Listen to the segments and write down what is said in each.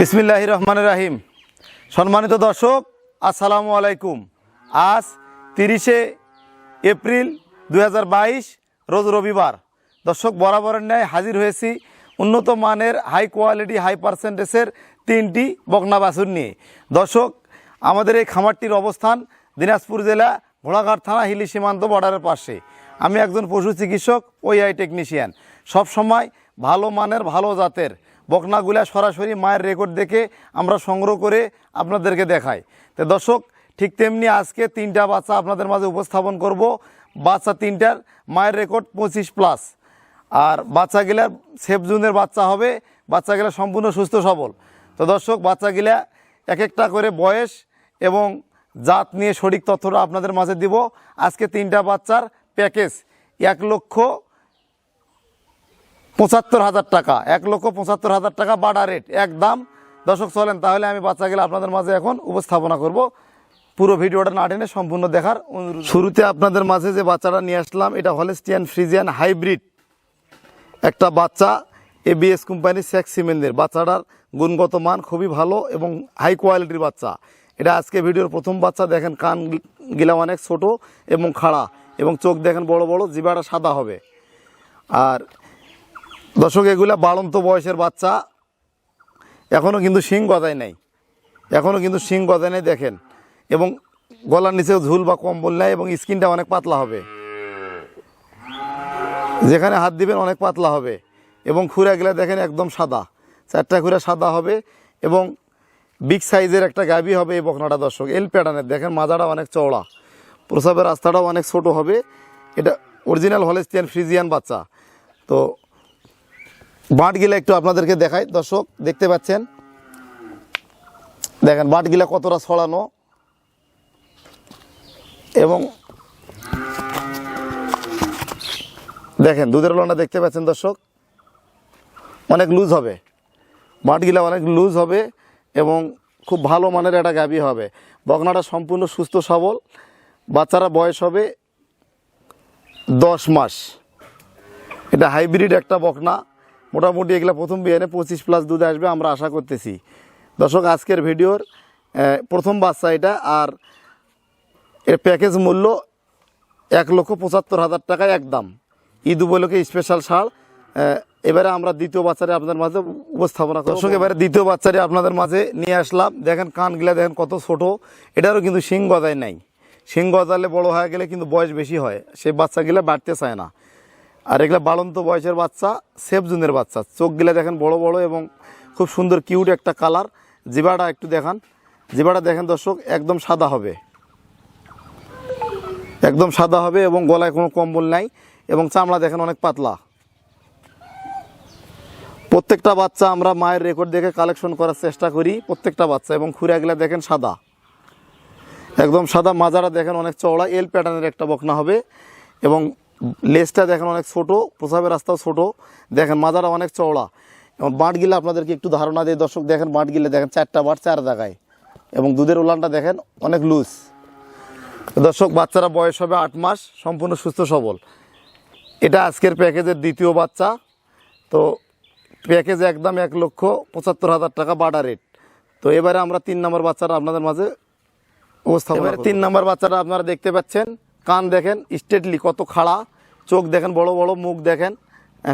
বিসমিল্লাহ রহমান রাহিম। সম্মানিত দর্শক, আসসালামু আলাইকুম। আজ তিরিশে এপ্রিল দু হাজার বাইশ, রোজ রবিবার। দর্শক, বরাবরের ন্যায় হাজির হয়েছি উন্নত মানের হাই কোয়ালিটি হাই পার্সেন্টেজের তিনটি বকনা বাছুর নিয়ে। দর্শক, আমাদের এই খামারটির অবস্থান দিনাজপুর জেলা ঘোড়াঘাট থানা হিলি সীমান্ত বর্ডারের পাশে। আমি একজন পশু চিকিৎসক ওই আই টেকনিশিয়ান সব সময় ভালো মানের, ভালো জাতের বকনাগুলা সরাসরি মায়ের রেকর্ড দেখে আমরা সংগ্রহ করে আপনাদেরকে দেখাই। তো দর্শক, ঠিক তেমনি আজকে তিনটা বাচ্চা আপনাদের মাঝে উপস্থাপন করব। বাচ্চা তিনটার মায়ের রেকর্ড পঁচিশ প্লাস আর বাচ্চাগুলার সেফ জুনের বাচ্চা হবে, বাচ্চাগুলা সম্পূর্ণ সুস্থ সবল। তো দর্শক, বাচ্চাগুলা এক একটা করে বয়স এবং জাত নিয়ে সঠিক তথ্যটা আপনাদের মাঝে দিব। আজকে তিনটা বাচ্চার প্যাকেজ এক লক্ষ পঁচাত্তর হাজার টাকা। এক লক্ষ পঁচাত্তর হাজার টাকা বাড়া রেট এক দাম। দর্শক, চলেন, তাহলে আমি বাচ্চাগুলো আপনাদের মাঝে এখন উপস্থাপনা করব। পুরো ভিডিওটা না টেনে সম্পূর্ণ দেখার অনুরোধ শুরুতে আপনাদের মাঝে যে বাচ্চাটা নিয়ে আসলাম, এটা হলেস্টিয়ান ফ্রিজিয়ান হাইব্রিড। একটা বাচ্চা এবিএস কোম্পানির সেক্স সিমেন্টের। বাচ্চাটার গুণগত মান খুবই ভালো এবং হাই কোয়ালিটির বাচ্চা। এটা আজকে ভিডিওর প্রথম বাচ্চা। দেখেন, কান গিলা অনেক ছোট এবং খাড়া এবং চোখ দেখেন বড় বড় জিবাটা সাদা হবে। আর দর্শক, এগুলা বাড়ন্ত বয়সের বাচ্চা। এখনও কিন্তু শিং গজায় নাই। এখনও কিন্তু শিং গজায় নাই, দেখেন। এবং গলার নিচেও ঝুল বা কম্বল নেয় এবং স্কিনটা অনেক পাতলা হবে। যেখানে হাত দিবেন অনেক পাতলা হবে। এবং খুঁড়াগুলা দেখেন একদম সাদা। চারটা খুঁড়া সাদা হবে এবং বিগ সাইজের একটা গাবি হবে এই বকনাটা, দর্শক। এল প্যাটার্নের দেখেন মাজাটা অনেক চওড়া। প্রসাবের রাস্তাটাও অনেক ছোট হবে। এটা অরিজিনাল হলেস্টিয়ান ফ্রিজিয়ান বাচ্চা। তো বাঁটগুলা একটু আপনাদেরকে দেখাই। দর্শক, দেখতে পাচ্ছেন? দেখেন, বাঁটগুলা কতটা ছড়ানো। এবং দেখেন, দুধের লন্ডা দেখতে পাচ্ছেন, দর্শক? অনেক লুজ হবে। বাঁটগুলা অনেক লুজ হবে এবং খুব ভালো মানের একটা গাভী হবে। বকনাটা সম্পূর্ণ সুস্থ, সবল। বাচ্চারা বয়স হবে দশ মাস। এটা হাইব্রিড একটা বকনা। মোটামুটি এগুলা প্রথম বিয়ানে পঁচিশ প্লাস দুধ আসবে আমরা আশা করতেছি। দর্শক, আজকের ভিডিওর প্রথম বাচ্চা এটা আর এর প্যাকেজ মূল্য এক লক্ষ পঁচাত্তর হাজার টাকায় একদম। ঈদ উপলক্ষে স্পেশাল সার এবারে আমরা দ্বিতীয় বাচ্চারে আপনাদের মাঝে উপস্থাপনা করব। দর্শক, এবারে দ্বিতীয় বাচ্চারে আপনাদের মাঝে নিয়ে আসলাম। দেখেন কানগুলা দেখেন কত ছোট। এটারও কিন্তু শিং গজায় নাই। শিং গজালে বড় হয়ে গেলে কিন্তু বয়স বেশি হয়। সেই বাচ্চাগুলা বাড়তে চায় না। আর এগুলা বাড়ন্ত বয়সের বাচ্চা, সেফ জুনের বাচ্চা। চোখগুলা দেখেন বড় বড় এবং খুব সুন্দর কিউট একটা কালার। জিবাটা একটু দেখান। জিবাটা দেখেন দর্শক, একদম সাদা হবে। একদম সাদা হবে এবং গলায় কোনো কম্বল নাই এবং চামড়া দেখেন অনেক পাতলা। প্রত্যেকটা বাচ্চা আমরা মায়ের রেকর্ড দেখে কালেকশন করার চেষ্টা করি, প্রত্যেকটা বাচ্চা এবং খুঁড়াগুলা দেখেন সাদা। একদম সাদা মাজারা দেখেন অনেক চওড়া এল প্যাটার্নের একটা বকনা হবে এবং লেজটা দেখেন অনেক ছোট প্রসাবের রাস্তাও ছোট। দেখেন মাজারা অনেক চওড়া। এবং বাঁটগিলা আপনাদেরকে একটু ধারণা দিয়ে দর্শক দেখেন বাঁটগিলে দেখেন চারটা বাট চার জায়গায়। এবং দুধের উলানটা দেখেন অনেক লুজ। দর্শক বাচ্চারা বয়স হবে আট মাস সম্পূর্ণ সুস্থ সবল। এটা আজকের প্যাকেজের দ্বিতীয় বাচ্চা। তো প্যাকেজ একদম এক লক্ষ পঁচাত্তর হাজার টাকা বাটা রেট। তো এবারে আমরা তিন নম্বর বাচ্চারা আপনাদের মাঝে উপস্থাপন এবারে তিন নম্বর বাচ্চারা আপনারা দেখতে পাচ্ছেন। কান দেখেন স্টেটলি কত খাড়া, চোখ দেখেন, বড় বড় মুখ দেখেন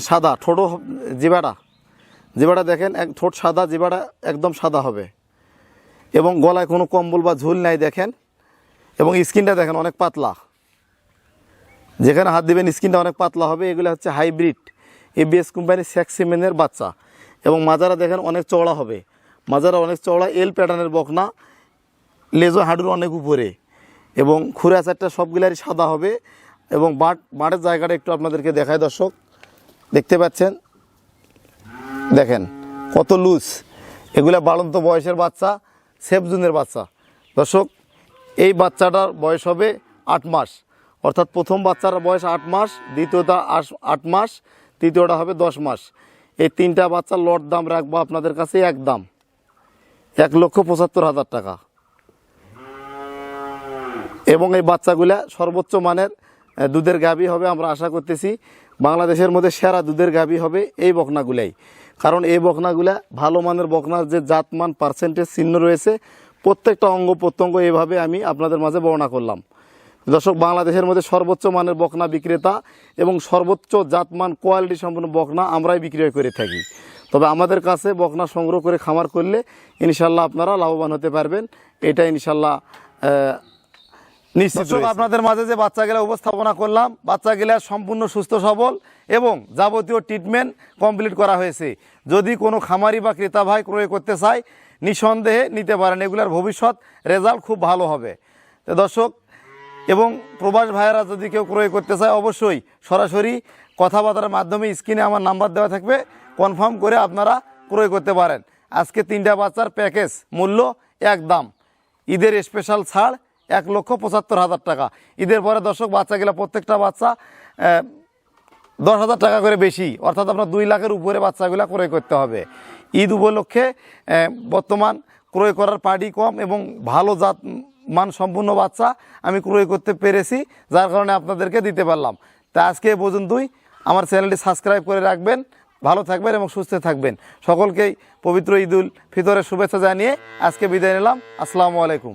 সাদা, ঠোঁটো হ- জিবাটা জিবাটা দেখেন, এক ঠোঁট সাদা জিবাটা একদম সাদা হবে। এবং গলায় কোনো কম্বল বা ঝুল নাই দেখেন, এবং স্কিনটা দেখেন অনেক পাতলা। যেখানে হাত দিবেন, স্কিনটা অনেক পাতলা হবে, এগুলো হচ্ছে হাইব্রিড। এবিএস কোম্পানির স্যাক্সিমেনের বাচ্চা। এবং মাজারা দেখেন অনেক চওড়া হবে। মাজারা অনেক চওড়া, এল প্যাটার্নের বকনা, লেজো হাঁটুর অনেক উপরে। এবং খুঁড়া চারটা সবগুলারই সাদা হবে এবং বাট বাটের জায়গাটা একটু আপনাদেরকে দেখায় দর্শক। দেখতে পাচ্ছেন? দেখেন, কত লুজ। এগুলা বাড়ন্ত বয়সের বাচ্চা সেফ জুনের বাচ্চা। দর্শক, এই বাচ্চাটার বয়স হবে আট মাস। অর্থাৎ প্রথম বাচ্চার বয়স আট মাস, দ্বিতীয়টা আট মাস, তৃতীয়টা হবে দশ মাস। এই তিনটা বাচ্চার লট দাম রাখব আপনাদের কাছে এক দাম। এক লক্ষ পঁচাত্তর হাজার টাকা। এবং এই বাচ্চাগুলা সর্বোচ্চ মানের দুধের গাভী হবে আমরা আশা করতেছি। বাংলাদেশের মধ্যে সেরা দুধের গাভী হবে এই বকনাগুলাই। কারণ এই বকনাগুলা ভালো মানের বকনার যে জাতমান পার্সেন্টেজ চিহ্ন রয়েছে, প্রত্যেকটা অঙ্গ প্রত্যঙ্গ এভাবে আমি আপনাদের মাঝে বর্ণনা করলাম। দর্শক, বাংলাদেশের মধ্যে সর্বোচ্চ মানের বকনা বিক্রেতা এবং সর্বোচ্চ জাতমান কোয়ালিটি সম্পন্ন বকনা আমরাই বিক্রয় করে থাকি। তবে আমাদের কাছে বকনা সংগ্রহ করে খামার করলে ইনশাল্লাহ আপনারা লাভবান হতে পারবেন। এটা ইনশাল্লাহ নিশ্চিত আপনাদের মাঝে যে বাচ্চাগুলা উপস্থাপনা করলাম বাচ্চাগুলা সম্পূর্ণ সুস্থ সবল এবং যাবতীয় ট্রিটমেন্ট কমপ্লিট করা হয়েছে। যদি কোনো খামারি বা ক্রেতা ভাই ক্রয় করতে চায় নিঃসন্দেহে নিতে পারেন। এগুলার ভবিষ্যৎ রেজাল্ট খুব ভালো হবে। তো দর্শক এবং প্রবাস ভাইয়েরা যদি কেউ ক্রয় করতে চায় অবশ্যই সরাসরি কথাবার্তার মাধ্যমে স্ক্রিনে আমার নাম্বার দেওয়া থাকবে। কনফার্ম করে আপনারা ক্রয় করতে পারেন। আজকে তিনটা বাচ্চার প্যাকেজ মূল্য এক দাম ঈদের স্পেশাল ছাড় এক লক্ষ পঁচাত্তর হাজার টাকা। ঈদের পরে দর্শক, বাচ্চাগুলো প্রত্যেকটা বাচ্চা দশ হাজার টাকা করে বেশি। অর্থাৎ আপনার দুই লাখের উপরে বাচ্চাগুলো ক্রয় করতে হবে। ঈদ উপলক্ষে বর্তমান ক্রয় করার পার্টি কম এবং ভালো জাত, মান সম্পূর্ণ বাচ্চা আমি ক্রয় করতে পেরেছি, যার কারণে আপনাদেরকে দিতে পারলাম। তা আজকে এ পর্যন্তই। আমার চ্যানেলটি সাবস্ক্রাইব করে রাখবেন। ভালো থাকবেন এবং সুস্থ থাকবেন। সকলকেই পবিত্র ঈদুল ফিতরের শুভেচ্ছা জানিয়ে আজকে বিদায় নিলাম। আসসালামু আলাইকুম।